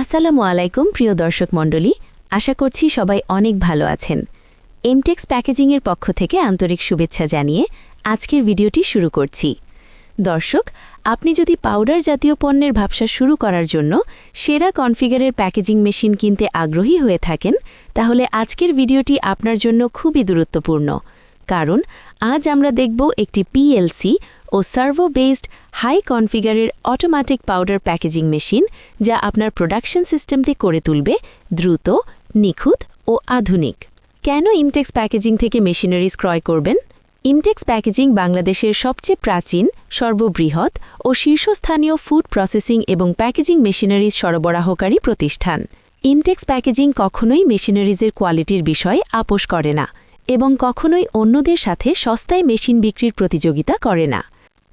আসসালামু আলাইকুম, প্রিয় দর্শক মণ্ডলী। আশা করছি সবাই অনেক ভালো আছেন। এমটেক্স প্যাকেজিংয়ের পক্ষ থেকে আন্তরিক শুভেচ্ছা জানিয়ে আজকের ভিডিওটি শুরু করছি। দর্শক, আপনি যদি পাউডার জাতীয় পণ্যের ব্যবসা শুরু করার জন্য সেরা কনফিগারের প্যাকেজিং মেশিন কিনতে আগ্রহী হয়ে থাকেন, তাহলে আজকের ভিডিওটি আপনার জন্য খুবই গুরুত্বপূর্ণ। কারণ, আজ আমরা দেখব একটি পিএলসি ও সার্ভো বেসড হাই কনফিগারের অটোমেটিক পাউডার প্যাকেজিং মেশিন যা আপনার প্রোডাকশন সিস্টেমতে করে তুলবে দ্রুত, নিখুঁত ও আধুনিক। কেন ইমটেক্স প্যাকেজিং থেকে মেশিনারিজ ক্রয় করবেন? ইমটেক্স প্যাকেজিং বাংলাদেশের সবচেয়ে প্রাচীন, সর্ববৃহৎ ও শীর্ষস্থানীয় ফুড প্রসেসিং এবং প্যাকেজিং মেশিনারিজ সরবরাহকারী প্রতিষ্ঠান। ইমটেক্স প্যাকেজিং কখনোই মেশিনারিজের কোয়ালিটির বিষয়ে আপোষ করে না এবং কখনোই অন্যদের সাথে সস্তায় মেশিন বিক্রির প্রতিযোগিতা করে না।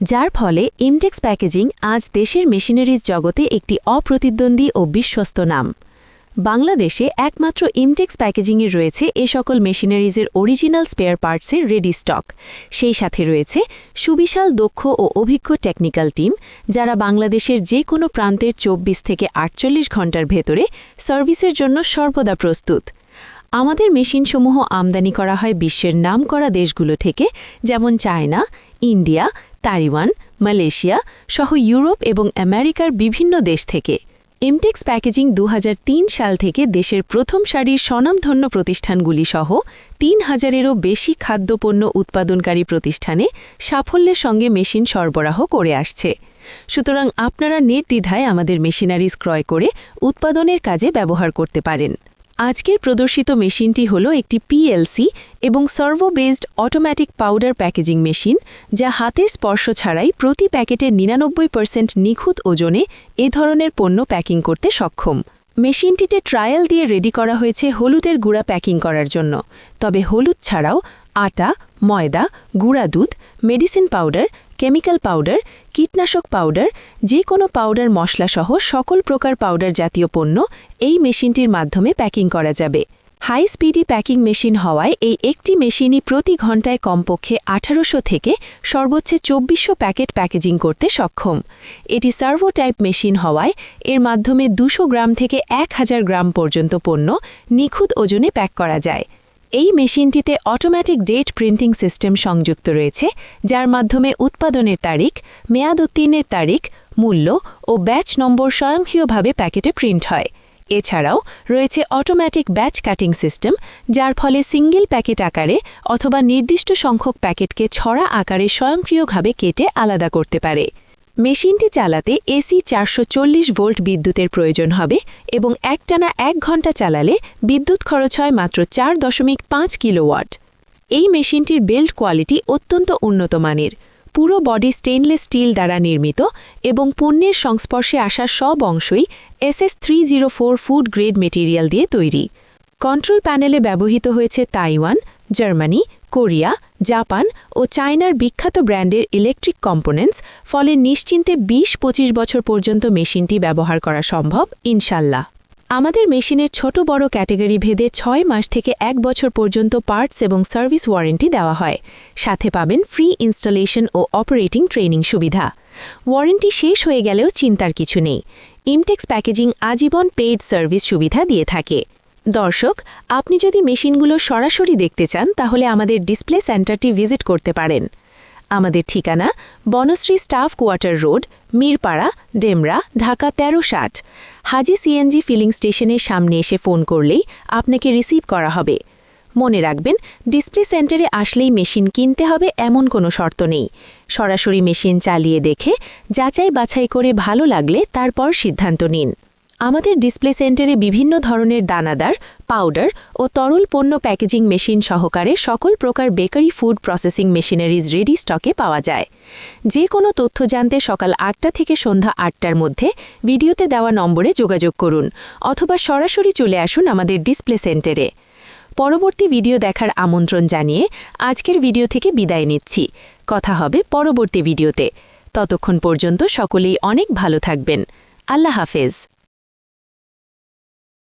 যার ফলে ইমটেক্স প্যাকেজিং আজ দেশের মেশিনারিজ জগতে একটি অপ্রতিদ্বন্দ্বী ও বিশ্বস্ত নাম। বাংলাদেশে একমাত্র ইমটেক্স প্যাকেজিংয়ের রয়েছে এ সকল মেশিনারিজের অরিজিনাল স্পেয়ার পার্টসের রেডি স্টক। সেই সাথে রয়েছে সুবিশাল, দক্ষ ও অভিজ্ঞ টেকনিক্যাল টিম, যারা বাংলাদেশের যে কোনো প্রান্তের চব্বিশ থেকে আটচল্লিশ ঘণ্টার ভেতরে সার্ভিসের জন্য সর্বদা প্রস্তুত। আমাদের মেশিনসমূহ আমদানি করা হয় বিশ্বের নামকরা দেশগুলো থেকে, যেমন চায়না, ইন্ডিয়া তাইওয়ান, মালয়েশিয়া সহ ইউরোপ এবং আমেরিকার বিভিন্ন দেশ থেকে। এমটেক্স প্যাকেজিং দু হাজার তিন সাল থেকে দেশের প্রথম সারির স্বনামধন্য প্রতিষ্ঠানগুলি সহ তিন হাজারেরও বেশি খাদ্যপণ্য উৎপাদনকারী প্রতিষ্ঠানে সাফল্যের সঙ্গে মেশিন সরবরাহ করে আসছে। সুতরাং আপনারা নির্দ্বিধায় আমাদের মেশিনারিজ ক্রয় করে উৎপাদনের কাজে ব্যবহার করতে পারেন। আজকের প্রদর্শিত মেশিনটি হল একটি পিএলসি এবং servo based automatic powder packaging machine, যা হাতের স্পর্শ ছাড়াই প্রতি প্যাকেটের নিরানব্বই পার্সেন্ট নিখুঁত ওজনে এ ধরনের পণ্য প্যাকিং করতে সক্ষম। মেশিনটিতে ট্রায়াল দিয়ে রেডি করা হয়েছে হলুদের গুঁড়া প্যাকিং করার জন্য। তবে হলুদ ছাড়াও আটা, ময়দা, গুঁড়া দুধ মেডিসিন পাউডার কেমিক্যাল পাউডার কীটনাশক পাউডার যে কোনো পাউডার, মশলাসহ সকল প্রকার পাউডার জাতীয় পণ্য এই মেশিনটির মাধ্যমে প্যাকিং করা যাবে। হাই স্পিডি প্যাকিং মেশিন হওয়ায় এই একটি মেশিনই প্রতি ঘন্টায় কমপক্ষে আঠারোশো থেকে সর্বোচ্চ চব্বিশশো প্যাকেট প্যাকেজিং করতে সক্ষম। এটি সার্ভো টাইপ মেশিন হওয়ায় এর মাধ্যমে দুশো গ্রাম থেকে এক হাজার গ্রাম পর্যন্ত পণ্য নিখুঁত ওজনে প্যাক করা যায়। এই মেশিনটিতে অটোমেটিক ডেট প্রিন্টিং সিস্টেম সংযুক্ত রয়েছে, যার মাধ্যমে উৎপাদনের তারিখ, মেয়াদ উত্তীর্ণের তারিখ, মূল্য ও ব্যাচ নম্বর স্বয়ংক্রিয়ভাবে প্যাকেটে প্রিন্ট হয়। এছাড়াও রয়েছে অটোমেটিক ব্যাচ কাটিং সিস্টেম যার ফলে সিঙ্গেল প্যাকেট আকারে অথবা নির্দিষ্ট সংখ্যক প্যাকেটকে ছড়া আকারে স্বয়ংক্রিয়ভাবে কেটে আলাদা করতে পারে। মেশিনটি চালাতে এসি চারশো চল্লিশ ভোল্ট বিদ্যুতের প্রয়োজন হবে এবং একটানা এক ঘণ্টা চালালে বিদ্যুৎ খরচ হয় মাত্র চার দশমিক পাঁচ কিলোওয়াট। এই মেশিনটির বেল্ট কোয়ালিটি অত্যন্ত উন্নত মানের। পুরো বডি স্টেনলেস স্টিল দ্বারা নির্মিত এবং পণ্যের সংস্পর্শে আসা সব অংশই SS three zero four food grade material দিয়ে তৈরি। কন্ট্রোল প্যানেলে ব্যবহৃত হয়েছে তাইওয়ান, জার্মানি কোরিয়া, জাপান ও চায়নার বিখ্যাত ব্র্যান্ডের ইলেকট্রিক কম্পোনেন্টস ফলে নিশ্চিন্তে ২০ পঁচিশ বছর পর্যন্ত মেশিনটি ব্যবহার করা সম্ভব, ইনশাল্লাহ। আমাদের মেশিনের ছোট বড় ক্যাটেগরি ভেদে ছয় মাস থেকে এক বছর পর্যন্ত পার্টস এবং সার্ভিস ওয়ারেন্টি দেওয়া হয়। সাথে পাবেন ফ্রি ইনস্টলেশন ও অপারেটিং ট্রেনিং সুবিধা। ওয়ারেন্টি শেষ হয়ে গেলেও চিন্তার কিছু নেই। ইমটেক্স প্যাকেজিং আজীবন পেইড সার্ভিস সুবিধা দিয়ে থাকে। দর্শক, আপনি যদি মেশিনগুলো সরাসরি দেখতে চান, তাহলে আমাদের ডিসপ্লে সেন্টারটি ভিজিট করতে পারেন। আমাদের ঠিকানা Banasree staff quarter road, Mirpara, Demra, Dhaka তেরো ষাট। হাজি সিএনজি ফিলিং স্টেশনের সামনে এসে ফোন করলেই আপনাকে রিসিভ করা হবে। মনে রাখবেন, ডিসপ্লে সেন্টারে আসলেই মেশিন কিনতে হবে এমন কোনো শর্ত নেই। সরাসরি মেশিন চালিয়ে দেখে যাচাই বাছাই করে ভালো লাগলে তারপর সিদ্ধান্ত নিন। আমাদের ডিসপ্লে সেন্টারে বিভিন্ন ধরনের দানাদার, পাউডার ও তরল পণ্য প্যাকেজিং মেশিন সহকারে সকল প্রকার bakery food processing machineries ready স্টকে পাওয়া যায়। যে কোনো তথ্য জানতে সকাল আটটা থেকে সন্ধ্যা আটটার মধ্যে ভিডিওতে দেওয়া নম্বরে যোগাযোগ করুন অথবা সরাসরি চলে আসুন আমাদের ডিসপ্লে সেন্টারে। পরবর্তী ভিডিও দেখার আমন্ত্রণ জানিয়ে আজকের ভিডিও থেকে বিদায় নিচ্ছি। কথা হবে পরবর্তী ভিডিওতে। ততক্ষণ পর্যন্ত সকলেই অনেক ভালো থাকবেন। আল্লাহ হাফেজ।